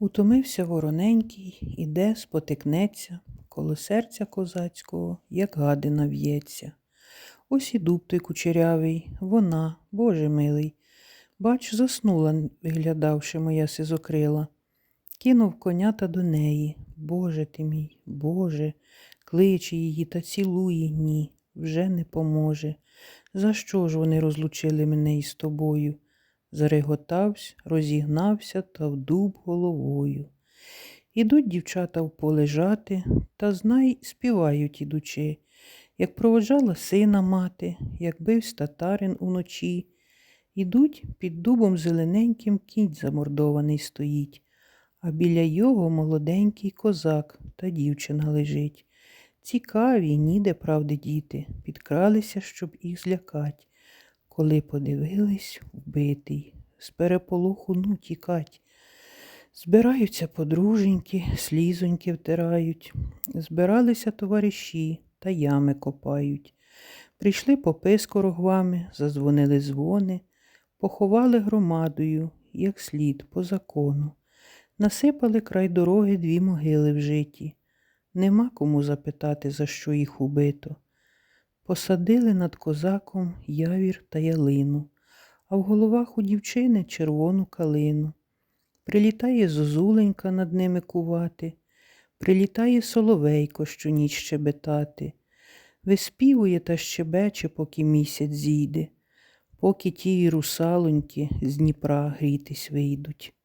Утомився вороненький, іде, спотикнеться, коло серця козацького, як гадина в'ється. Ось і дуб той кучерявий, вона, Боже милий. Бач, заснула, виглядавши моя сизокрила. Кинув конята до неї. Боже ти мій, Боже, кличе її та цілує, ні, вже не поможе. За що ж вони розлучили мене із тобою? Зареготавсь, розігнався та в дуб головою. Ідуть дівчата в поле жати, та знай співають ідучи, як проводжала сина мати, як бивсь татарин уночі. Ідуть під дубом зелененьким кінь замордований стоїть, а біля його молоденький козак та дівчина лежить. Цікаві, ніде правди діти, підкралися, щоб їх злякать. Коли подивились, вбитий, з переполоху ну тікать. Збираються подруженьки, слізоньки втирають. Збиралися товариші та ями копають. Прийшли попи з корогвами, зазвонили дзвони, поховали громадою, як слід, по закону. Насипали край дороги дві могили в житті. Нема кому запитати, за що їх убито. Посадили над козаком явір та ялину, а в головах у дівчини червону калину. Прилітає зозуленька над ними кувати, прилітає соловейко щоніч щебетати, виспівує та щебече, поки місяць зійде, поки ті русалоньки з Дніпра грітись вийдуть.